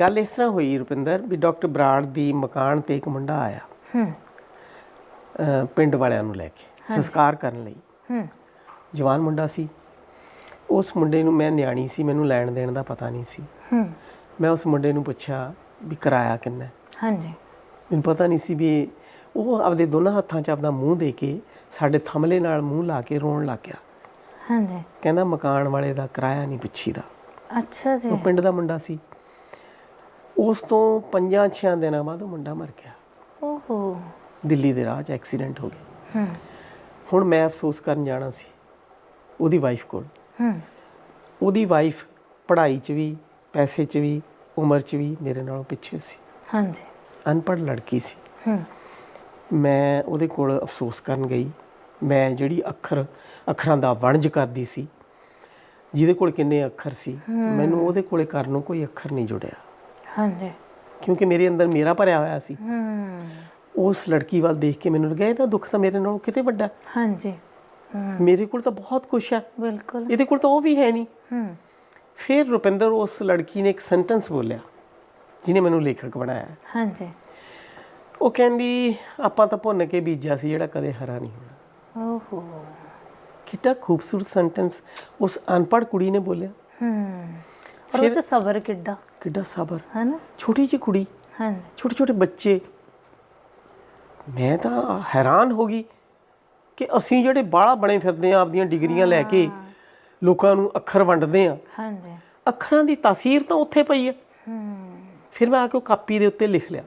ਗੱਲ ਇਸ ਤਰ੍ਹਾਂ ਹੋਈ ਰੁਪਿੰਦਰ ਵੀ ਡਾਕਟਰ ਬਰਾੜ ਦੀ ਮਕਾਨ ਤੇ ਇੱਕ ਮੁੰਡਾ ਆਇਆ। ਹੂੰ। ਪਿੰਡ ਵਾਲਿਆਂ ਨੂੰ ਲੈ ਕੇ ਸੰਸਕਾਰ ਕਰਨ ਲਈ। ਹੂੰ। ਜਵਾਨ ਮੁੰਡਾ ਸੀ। ਉਸ ਮੁੰਡੇ ਨੂੰ ਮੈਂ ਨਿਆਣੀ ਸੀ ਮੈਨੂੰ ਲੈਣ ਦੇਣ ਦਾ ਪਤਾ ਨਹੀਂ ਸੀ। ਹੂੰ। ਮੈਂ ਉਸ ਮੁੰਡੇ ਨੂੰ ਪੁੱਛਿਆ ਵੀ ਕਿਰਾਇਆ ਕਿੰਨਾ? ਹਾਂਜੀ। ਮੈਨੂੰ ਪਤਾ ਨਹੀਂ ਸੀ ਵੀ ਉਹ ਆਪਦੇ ਦੋਨਾਂ ਹੱਥਾਂ 'ਚ ਆਪਦਾ ਮੂੰਹ ਦੇ ਕੇ ਸਾਡੇ ਥਮਲੇ ਨਾਲ ਮੂੰਹ ਲਾ ਕੇ ਰੋਣ ਲੱਗ ਗਿਆ। ਹਾਂਜੀ। ਕਹਿੰਦਾ ਮਕਾਨ ਵਾਲੇ ਦਾ ਕਿਰਾਇਆ ਨਹੀਂ ਪੁੱਛੀਦਾ। ਅੱਛਾ ਜੀ। ਉਹ ਪਿੰਡ ਦਾ ਮੁੰਡਾ ਸੀ। ਉਸ ਤੋਂ 5-6 ਦਿਨਾਂ ਬਾਅਦ ਉਹ ਮੁੰਡਾ ਮਰ ਗਿਆ। ਓਹੋ। ਦਿੱਲੀ ਦੇ ਰਾਹ 'ਚ ਐਕਸੀਡੈਂਟ ਹੋ ਗਿਆ। ਹੂੰ। ਹੁਣ ਮੈਂ ਅਫਸੋਸ ਕਰਨ ਜਾਣਾ ਸੀ ਉਹਦੀ ਵਾਈਫ ਕੋਲ। ਹੂੰ। ਉਹਦੀ ਵਾਈਫ ਪੜ੍ਹਾਈ 'ਚ ਵੀ ਪੈਸੇ 'ਚ ਵੀ ਉਮਰ 'ਚ ਵੀ ਮੇਰੇ ਨਾਲੋਂ ਪਿੱਛੇ ਸੀ। ਹਾਂਜੀ। ਅਨਪੜ੍ਹ ਲੜਕੀ ਸੀ। ਹੂੰ। ਮੈਂ ਉਹਦੇ ਕੋਲ ਅਫਸੋਸ ਕਰਨ ਗਈ। ਮੈਂ ਜਿਹੜੀ ਅੱਖਰ ਅੱਖਰਾਂ ਦਾ ਵਣਜ ਕਰਦੀ ਸੀ ਜਿਹਦੇ ਕੋਲ ਕਿੰਨੇ ਅੱਖਰ ਸੀ ਮੈਨੂੰ ਉਹਦੇ ਕੋਲੇ ਕਰਨ ਨੂੰ ਕੋਈ ਅੱਖਰ ਨਹੀਂ ਜੁੜਿਆ। ਹਾਂਜੀ। ਕਿਉਂਕਿ ਮੇਰੇ ਅੰਦਰ ਮੇਰਾ ਭਰਿਆ ਹੋਇਆ ਸੀ। ਹੂੰ। ਉਸ ਲੜਕੀ ਵੱਲ ਦੇਖ ਕੇ ਮੈਨੂੰ ਲੱਗਿਆ ਇਹਦਾ ਦੁੱਖ ਤਾਂ ਮੇਰੇ ਨਾਲੋਂ ਕਿਤੇ ਵੱਡਾ। ਹਾਂਜੀ। ਮੇਰੇ ਕੋਲ ਤਾਂ ਬਹੁਤ ਕੁਝ ਹੈ ਬਿਲਕੁਲ। ਇਹਦੇ ਕੋਲ ਤਾਂ ਉਹ ਵੀ ਹੈ ਨਹੀਂ। ਹੂੰ। ਫਿਰ ਰੁਪਿੰਦਰ ਉਸ ਲੜਕੀ ਨੇ ਇੱਕ ਸੈਂਟੈਂਸ ਬੋਲਿਆ ਜਿਹਨੇ ਮੈਨੂੰ ਲੇਖਕ ਬਣਾਇਆ। ਹਾਂਜੀ। ਉਹ ਕਹਿੰਦੀ ਆਪਾਂ ਤਾਂ ਭੁੰਨ ਕੇ ਬੀਜਿਆ ਸੀ ਜਿਹੜਾ ਕਦੇ ਹਰਾ ਨਹੀਂ ਹੋਣਾ। ਓਹੋ। ਕਿੰਨਾ ਖੂਬਸੂਰਤ ਸੈਂਟੈਂਸ ਉਸ ਅਨਪੜ੍ਹ ਕੁੜੀ ਨੇ ਬੋਲਿਆ। ਹੂੰ। ਪਰ ਉਹ ਚ ਸਬਰ ਕਿੱਡਾ? ਕਿੱਡਾ ਸਬਰ? ਹੈ ਨਾ ਛੋਟੀ ਜਿਹੀ ਕੁੜੀ ਹਾਂਜੀ। ਛੋਟੇ ਛੋਟੇ ਬੱਚੇ। ਮੈਂ ਤਾਂ ਹੈਰਾਨ ਹੋ ਗਈ ਕਿ ਅਸੀਂ ਜਿਹੜੇ ਬਾਹਲਾ ਬਣੇ ਫਿਰਦੇ ਆ ਆਪਦੀਆਂ ਡਿਗਰੀਆਂ ਲੈ ਕੇ ਲੋਕਾਂ ਨੂੰ ਅੱਖਰ ਵੰਡਦੇ ਆ। ਹਾਂਜੀ। ਅੱਖਰਾਂ ਦੀ ਤਾਸੀਰ ਤਾਂ ਉੱਥੇ ਪਈ ਹੈ ਹੂੰ। ਫਿਰ ਮੈਂ ਆ ਕੇ ਉਹ ਕਾਪੀ ਦੇ ਉੱਤੇ ਲਿਖ ਲਿਆ।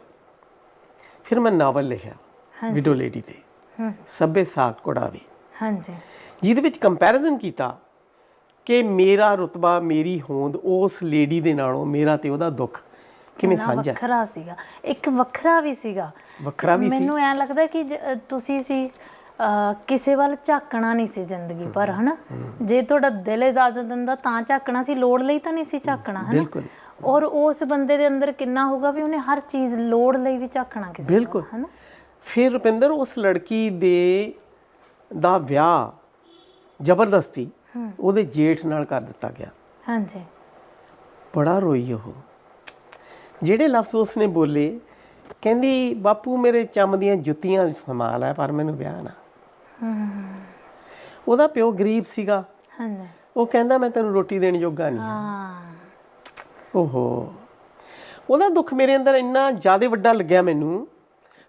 ਫਿਰ ਮੈਂ ਨਾਵਲ ਲਿਖਿਆ ਵਿਡੋ ਲੇਡੀ ਤੇ। ਹੂੰ। ਸੱਬੇ ਸਾਖ ਕੋੜਾਵੇ ਹਾਂਜੀ। ਜਿਹਦੇ ਵਿੱਚ ਕੰਪੈਰੀਜ਼ਨ ਕੀਤਾ ਕਿ ਮੇਰਾ ਰੁਤਬਾ ਮੇਰੀ ਹੋਂਦ ਉਸ ਲੇਡੀ ਦੇ ਨਾਲੋਂ ਮੇਰਾ ਤੇ ਉਹਦਾ ਦੁੱਖ ਕਿਵੇਂ ਸਾਂਝਾ। ਵੱਖਰਾ ਸੀਗਾ। ਇੱਕ ਵੱਖਰਾ ਵੀ ਸੀਗਾ। ਵੱਖਰਾ ਵੀ ਸੀ। ਮੈਨੂੰ ਐ ਲੱਗਦਾ ਕਿ ਜ- ਅ, ਤੁਸੀਂ ਸੀ ਅ, ਕਿਸੇ ਵੱਲ ਝਾਕਣਾ ਨਹੀਂ ਸੀ ਜ਼ਿੰਦਗੀ ਭਰ ਹਨਾ? ਜੇ ਤੁਹਾਡਾ ਦਿਲ ਇਜਾਜ਼ਤ ਦਿੰਦਾ ਤਾਂ ਝਾਕਣਾ ਸੀ ਲੋੜ ਲਈ ਤਾਂ ਨਹੀਂ ਸੀ ਝਾਕਣਾ ਹਨਾ? ਬਿਲਕੁਲ। ਔਰ ਉਸ ਬੰਦੇ ਦੇ ਅੰਦਰ ਕਿੰਨਾ ਹੋਊਗਾ ਵੀ ਉਹਨੇ ਹਰ ਚੀਜ਼ ਲੋੜ ਲਈ ਵੀ ਝਾਕਣਾ ਕਿਸੇ ਵੱਲ, ਬਿਲਕੁਲ। ਹਨਾ? ਫਿਰ ਰੁਪਿੰਦਰ ਉਸ ਲੜਕੀ ਦੇ ਦਾ ਵਿਆਹ ਜ਼ਬਰਦਸਤੀ ਉਹਦੇ ਜੇਠ ਨਾਲ ਕਰ ਦਿੱਤਾ ਗਿਆ। ਹਾਂਜੀ। ਬੜਾ ਰੋਈ ਉਹ। ਜਿਹੜੇ ਲਫ਼ਜ਼ ਉਸਨੇ ਬੋਲੇ ਕਹਿੰਦੀ ਬਾਪੂ ਮੇਰੇ ਚੰਮ ਦੀਆਂ ਜੁੱਤੀਆਂ ਸੰਭਾਲ ਹੈ ਪਰ ਮੈਨੂੰ ਵਿਆਹ ਨਾ। ਉਹਦਾ ਪਿਓ ਗਰੀਬ ਸੀਗਾ। ਹਾਂਜੀ। ਉਹ ਕਹਿੰਦਾ ਮੈਂ ਤੈਨੂੰ ਰੋਟੀ ਦੇਣ ਜੋਗਾ ਨਹੀਂ ਹਾਂ। ਓਹੋ। ਉਹਦਾ ਦੁੱਖ ਮੇਰੇ ਅੰਦਰ ਇੰਨਾ ਜ਼ਿਆਦਾ ਵੱਡਾ ਲੱਗਿਆ ਮੈਨੂੰ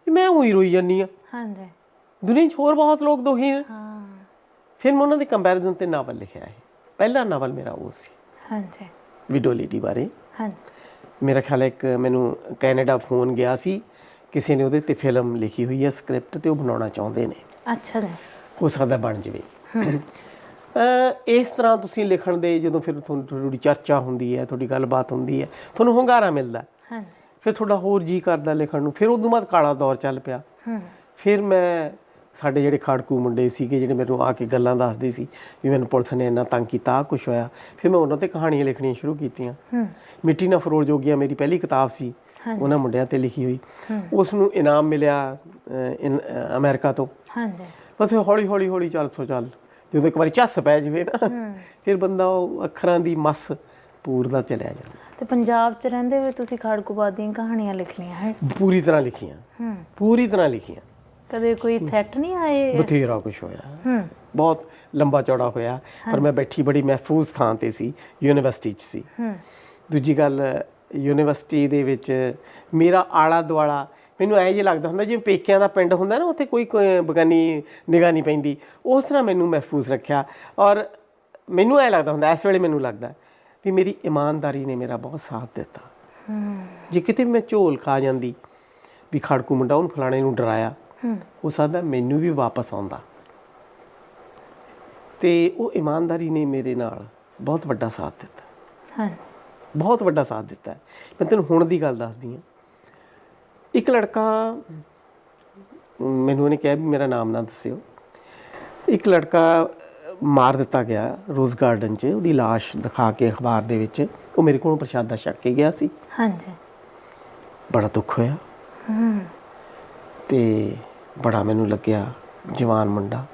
ਵੀ ਮੈਂ ਉਹੀ ਰੋਈ ਜਾਂਦੀ ਆ ਹਾਂਜੀ। ਦੁਨੀਆ 'ਚ ਹੋਰ ਬਹੁਤ ਲੋਕ ਦੁਖੀ ਨੇ। ਹਾਂ। ਫਿਰ ਮੈਂ ਉਹਨਾਂ ਦੇ ਕੰਪੈਰੀਜ਼ਨ ਤੇ ਨਾਵਲ ਲਿਖਿਆ ਹੈ। ਪਹਿਲਾ ਨਾਵਲ ਮੇਰਾ ਉਹ ਸੀ। ਹਾਂਜੀ। ਵਿਡੋ ਲੇਡੀ ਬਾਰੇ। ਹਾਂਜੀ। ਮੇਰਾ ਖਿਆਲ ਹੈ ਇੱਕ ਮੈਨੂੰ ਕੈਨੇਡਾ ਫੋਨ ਗਿਆ ਸੀ। ਕਿਸੇ ਨੇ ਉਹਦੇ ਤੇ ਫਿਲਮ ਲਿਖੀ ਹੋਈ ਹੈ ਸਕ੍ਰਿਪਟ ਤੇ ਉਹ ਬਣਾਉਣਾ ਚਾਹੁੰਦੇ ਨੇ। ਅੱਛਾ ਜੀ। ਹੋ ਸਕਦਾ ਬਣ ਜਵੇ। ਅ ਇਸ ਤਰ੍ਹਾਂ ਤੁਸੀਂ ਲਿਖਣ ਦੇ ਜਦੋਂ ਫਿਰ ਤੁਹਾਨੂੰ ਤੁਹਾਡੀ ਚਰਚਾ ਹੁੰਦੀ ਹੈ ਤੁਹਾਡੀ ਗੱਲਬਾਤ ਹੁੰਦੀ ਹੈ ਤੁਹਾਨੂੰ ਹੁੰਗਾਰਾ ਮਿਲਦਾ। ਹਾਂਜੀ। ਫਿਰ ਤੁਹਾਡਾ ਹੋਰ ਜੀ ਕਰਦਾ ਲਿਖਣ ਨੂੰ। ਫਿਰ ਉਦੋਂ ਬਾਅਦ ਕਾਲਾ ਦੌਰ ਚੱਲ ਪਿਆ। ਹੂੰ। ਫਿਰ ਮੈਂ ਸਾਡੇ ਜਿਹੜੇ ਖਾੜਕੂ ਮੁੰਡੇ ਸੀਗੇ ਜਿਹੜੇ ਮੈਨੂੰ ਆ ਕੇ ਗੱਲਾਂ ਦੱਸਦੇ ਸੀ ਵੀ ਮੈਨੂੰ ਪੁਲਿਸ ਨੇ ਇੰਨਾ ਤੰਗ ਕੀਤਾ ਕੁਛ ਹੋਇਆ। ਫਿਰ ਮੈਂ ਉਹਨਾਂ ਤੇ ਕਹਾਣੀਆਂ ਲਿਖਣੀਆਂ ਸ਼ੁਰੂ ਕੀਤੀਆਂ। ਹੂੰ। ਮਿੱਟੀ ਨਾਲ ਫਰੋਲ ਜੋਗੀਆਂ ਮੇਰੀ ਪਹਿਲੀ ਕਿਤਾਬ ਸੀ ਉਹਨਾਂ ਮੁੰਡਿਆਂ ਤੇ ਲਿਖੀ ਹੋਈ। ਉਸ ਨੂੰ ਇਨਾਮ ਮਿਲਿਆ ਅਮਰੀਕਾ ਤੋਂ। ਹਾਂਜੀ। ਬਸ ਹੌਲੀ ਹੌਲੀ ਹੌਲੀ ਚੱਲ ਸੋ ਚੱਲ। ਜਦੋਂ ਇੱਕ ਵਾਰੀ ਝੱਸ ਪੈ ਜਵੇ ਨਾ ਫਿਰ ਬੰਦਾ ਉਹ ਅੱਖਰਾਂ ਦੀ ਮਸ ਪੂਰਦਾ ਚਲਿਆ ਜਾਂਦਾ। ਤੇ ਪੰਜਾਬ 'ਚ ਰਹਿੰਦੇ ਹੋਏ ਤੁਸੀਂ ਖਾੜਕੂਬਾਦ ਦੀਆਂ ਕਹਾਣੀਆਂ ਲਿਖਣੀਆਂ ਹੈ? ਪੂਰੀ ਤਰ੍ਹਾਂ ਲਿਖੀਆਂ। ਹੂੰ। ਪੂਰੀ ਤਰ੍ਹਾਂ ਲਿਖੀਆਂ। ਕਦੇ ਕੋਈ ਥ੍ਰੈਟ ਨਹੀਂ ਆਏ? ਬਥੇਰਾ ਕੁਝ ਹੋਇਆ। ਹੂੰ। ਬਹੁਤ ਲੰਬਾ ਚੌੜਾ ਹੋਇਆ। ਪਰ ਮੈਂ ਬੈਠੀ ਬੜੀ ਮਹਿਫੂਜ਼ ਥਾਂ ਤੇ ਸੀ ਯੂਨੀਵਰਸਿਟੀ 'ਚ ਸੀ। ਹੂੰ। ਦੂਜੀ ਗੱਲ ਯੂਨੀਵਰਸਿਟੀ ਦੇ ਵਿੱਚ ਮੇਰਾ ਆਲਾ ਦੁਆਲਾ ਮੈਨੂੰ ਐਂ ਜੇ ਲੱਗਦਾ ਹੁੰਦਾ ਜਿਵੇਂ ਪੇਕਿਆਂ ਦਾ ਪਿੰਡ ਹੁੰਦਾ ਨਾ ਉੱਥੇ ਕੋਈ ਕੋਈ ਬਗਾਨੀ ਨਿਗਾਹ ਨਹੀਂ ਪੈਂਦੀ। ਉਸ ਤਰ੍ਹਾਂ ਮੈਨੂੰ ਮਹਿਫੂਜ਼ ਰੱਖਿਆ। ਔਰ ਮੈਨੂੰ ਐਂ ਲੱਗਦਾ ਹੁੰਦਾ ਇਸ ਵੇਲੇ ਮੈਨੂੰ ਲੱਗਦਾ ਵੀ ਮੇਰੀ ਇਮਾਨਦਾਰੀ ਨੇ ਮੇਰਾ ਬਹੁਤ ਸਾਥ ਦਿੱਤਾ। ਹੂੰ। ਜੇ ਕਿਤੇ ਮੈਂ ਝੋਲ ਖਾ ਜਾਂਦੀ ਵੀ ਖੜਕੂ ਮੁੰਡਾ ਉਹਨੂੰ ਫਲਾਣੇ ਨੂੰ ਡਰਾਇਆ ਹੂੰ। ਸਕਦਾ ਮੈਨੂੰ ਵੀ ਵਾਪਸ ਆਉਂਦਾ। ਤੇ ਉਹ ਇਮਾਨਦਾਰੀ ਨੇ ਮੇਰੇ ਨਾਲ ਬਹੁਤ ਵੱਡਾ ਸਾਥ ਦਿੱਤਾ। ਹਾਂ। ਬਹੁਤ ਵੱਡਾ ਸਾਥ ਦਿੱਤਾ। ਮੈਂ ਤੈਨੂੰ ਹੁਣ ਦੀ ਗੱਲ ਦੱਸਦੀ ਹਾਂ। ਇੱਕ ਲੜਕਾ ਮੈਨੂੰ ਉਹਨੇ ਕਿਹਾ ਵੀ ਮੇਰਾ ਨਾਮ ਨਾ ਦੱਸਿਓ। ਇੱਕ ਲੜਕਾ ਮਾਰ ਦਿੱਤਾ ਗਿਆ ਰੋਜ਼ ਗਾਰਡਨ 'ਚ ਉਹਦੀ ਲਾਸ਼ ਦਿਖਾ ਕੇ ਅਖਬਾਰ ਦੇ ਵਿੱਚ। ਉਹ ਮੇਰੇ ਕੋਲੋਂ ਪ੍ਰਸ਼ਾਦਾ ਛਕ ਕੇ ਗਿਆ ਸੀ। ਹਾਂਜੀ। ਬੜਾ ਦੁੱਖ ਹੋਇਆ। ਹੂੰ। ਤੇ ਬੜਾ ਮੈਨੂੰ ਲੱਗਿਆ ਜਵਾਨ ਮੁੰਡਾ।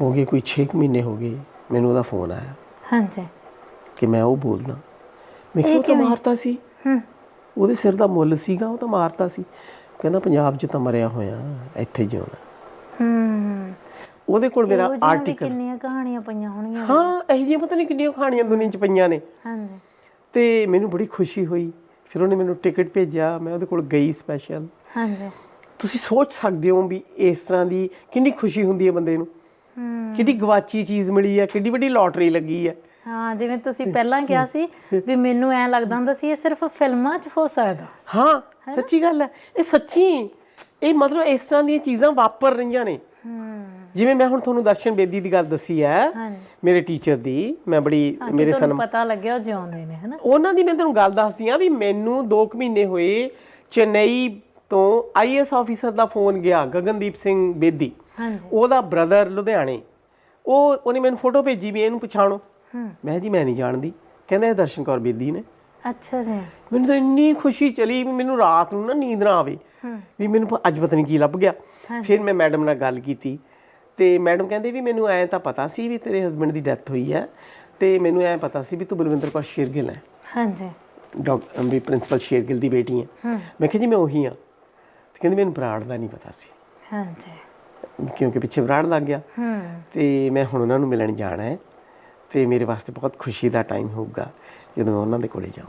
ਹੋ ਗਏ ਕੋਈ 6 ਮਹੀਨੇ ਹੋ ਗਏ ਮੈਨੂੰ ਉਹਦਾ ਫੋਨ ਆਇਆ। ਹਾਂਜੀ। ਕਿ ਮੈਂ ਉਹ ਬੋਲਦਾ। ਮੈਂ ਕਿਹਾ ਉਹ ਤਾਂ? ਮਾਰਤਾ ਸੀ। ਹੂੰ। ਉਹਦੇ ਸਿਰ ਦਾ ਮੁੱਲ ਸੀਗਾ ਉਹ ਤਾਂ ਮਾਰਤਾ ਸੀ। ਕਹਿੰਦਾ ਪੰਜਾਬ 'ਚ ਤਾਂ ਮਰਿਆ ਹੋਇਆ ਇੱਥੇ ਜਿਉਣਾ। ਹੂੰ। ਉਹਦੇ ਕੋਲ ਮੇਰਾ ਆਰਟੀਕਲ ਕਿੰਨੀਆਂ ਕਹਾਣੀਆਂ ਪਈਆਂ ਹੋਣਗੀਆਂ। ਹਾਂ ਇਹ ਜਿਹੀਆਂ ਪਤਾ ਨਹੀਂ ਕਿੰਨੀਆਂ ਕਹਾਣੀਆਂ ਦੁਨੀਆ 'ਚ ਪਈਆਂ ਨੇ। ਹਾਂਜੀ। ਤੇ ਮੈਨੂੰ ਬੜੀ ਖੁਸ਼ੀ ਹੋਈ। ਫਿਰ ਉਹਨੇ ਮੈਨੂੰ ਟਿਕਟ ਭੇਜਿਆ ਮੈਂ ਉਹਦੇ ਕੋਲ ਗਈ ਸਪੈਸ਼ਲ ਹਾਂਜੀ। ਤੁਸੀਂ ਸੋਚ ਸਕਦੇ ਹੋ ਵੀ ਇਸ ਤਰ੍ਹਾਂ ਦੀ ਕਿੰਨੀ ਖੁਸ਼ੀ ਹੁੰਦੀ ਹੈ ਬੰਦੇ ਨੂੰ? ਕਿੰਨੀ ਗਵਾਚੀ ਚੀਜ਼ ਮਿਲੀ ਹੈ? ਕਿੰਨੀ ਵੱਡੀ ਲੋਟਰੀ ਲੱਗੀ ਹੈ? ਹਾਂ ਜਿਵੇਂ ਤੁਸੀਂ ਪਹਿਲਾਂ ਕਿਹਾ ਸੀ ਵੀ ਮੈਨੂੰ ਐ ਲੱਗਦਾ ਹੁੰਦਾ ਸੀ ਇਹ ਸਿਰਫ ਫਿਲਮਾਂ 'ਚ ਹੋ ਸਕਦਾ। ਹਾਂ ਸੱਚੀ ਗੱਲ ਹੈ। ਇਹ ਸੱਚੀ ਇਹ ਮਤਲਬ ਇਸ ਤਰ੍ਹਾਂ ਦੀਆਂ ਚੀਜ਼ਾਂ ਵਾਪਰ ਰਹੀਆਂ ਨੇ। ਜਿਵੇਂ ਮੈਂ ਹੁਣ ਤੁਹਾਨੂੰ ਦਰਸ਼ਨ ਬੇਦੀ ਦੀ ਗੱਲ ਦੱਸੀ ਹੈ ਮੇਰੇ ਟੀਚਰ ਦੀ ਮੈਂ ਬੜੀ ਮੇਰੇ ਸਨ ਪਤਾ ਲੱਗਿਆ ਉਹ ਜਿਉਂਦੇ ਨੇ ਹਨਾ? ਉਹਨਾਂ ਦੀ ਮੈਂ ਤੁਹਾਨੂੰ ਗੱਲ ਦੱਸਦੀ ਆ ਵੀ ਮੈਨੂੰ 2 ਮਹੀਨੇ ਹੋਏ ਚੇਨਈ ਤੋਂ ਆਈਐਸ ਆਫੀਸਰ ਦਾ ਫੋਨ ਗਿਆ ਗਗਨਦੀਪ ਸਿੰਘ ਬੇਦੀ। ਹਾਂਜੀ। ਉਹਦਾ ਬ੍ਰਦਰ ਲੁਧਿਆਣੇ। ਉਹ ਉਹਨੇ ਮੈਨੂੰ ਫੋਟੋ ਭੇਜੀ ਵੀ ਇਹਨੂੰ ਪਛਾਣੋ। ਮੈਂ ਜੀ ਮੈਂ ਨਹੀਂ ਜਾਣਦੀ। ਕਹਿੰਦਾ ਇਹ ਦਰਸ਼ਨ ਕੌਰ ਬੇਦੀ ਨੇ। ਅੱਛਾ ਜੀ। ਮੈਨੂੰ ਤਾਂ ਇੰਨੀ ਖੁਸ਼ੀ ਚਲੀ ਵੀ ਮੈਨੂੰ ਰਾਤ ਨੂੰ ਨਾ ਨੀਂਦ ਨਾ ਆਵੇ। ਵੀ ਮੈਨੂੰ ਅੱਜ ਪਤਾ ਨਹੀਂ ਕੀ ਲੱਭ ਗਿਆ। ਫਿਰ ਮੈਂ ਮੈਡਮ ਨਾਲ ਗੱਲ ਕੀਤੀ। ਤੇ ਮੈਡਮ ਕਹਿੰਦੇ ਵੀ ਮੈਨੂੰ ਐਂ ਤਾਂ ਪਤਾ ਸੀ ਵੀ ਤੇਰੇ ਹਸਬੰਡ ਦੀ ਡੈਥ ਹੋਈ ਹੈ। ਤੇ ਮੈਨੂੰ ਐਂ ਪਤਾ ਸੀ ਵੀ ਤੂੰ ਬਲਵਿੰਦਰ ਕੌਰ ਸ਼ੇਰਗਿੱਲ ਹੈ। ਹਾਂਜੀ। ਡਾਕਟਰ ਵੀ ਪ੍ਰਿੰਸੀਪਲ ਸ਼ੇਰਗਿੱਲ ਦੀ ਬੇਟੀ ਹੈ। ਮੈਂ ਕਿਹਾ ਜੀ ਮੈਂ ਉਹੀ ਹਾਂ। ਕਹਿੰਦੀ ਮੈਨੂੰ ਬਰਾੜ ਦਾ ਨਹੀਂ ਪਤਾ ਸੀ। ਹਾਂਜੀ। ਕਿਉਂਕਿ ਪਿੱਛੇ ਬਰਾੜ ਲੱਗ ਗਿਆ। ਹੂੰ। ਤੇ ਮੈਂ ਹੁਣ ਉਹਨਾਂ ਨੂੰ ਮਿਲਣ ਜਾਣਾ ਹੈ। ਤੇ ਮੇਰੇ ਵਾਸਤੇ ਬਹੁਤ ਖੁਸ਼ੀ ਦਾ ਟਾਈਮ ਹੋਊਗਾ ਜਦੋਂ ਮੈਂ ਉਹਨਾਂ ਦੇ ਕੋਲੇ ਜਾਊਂ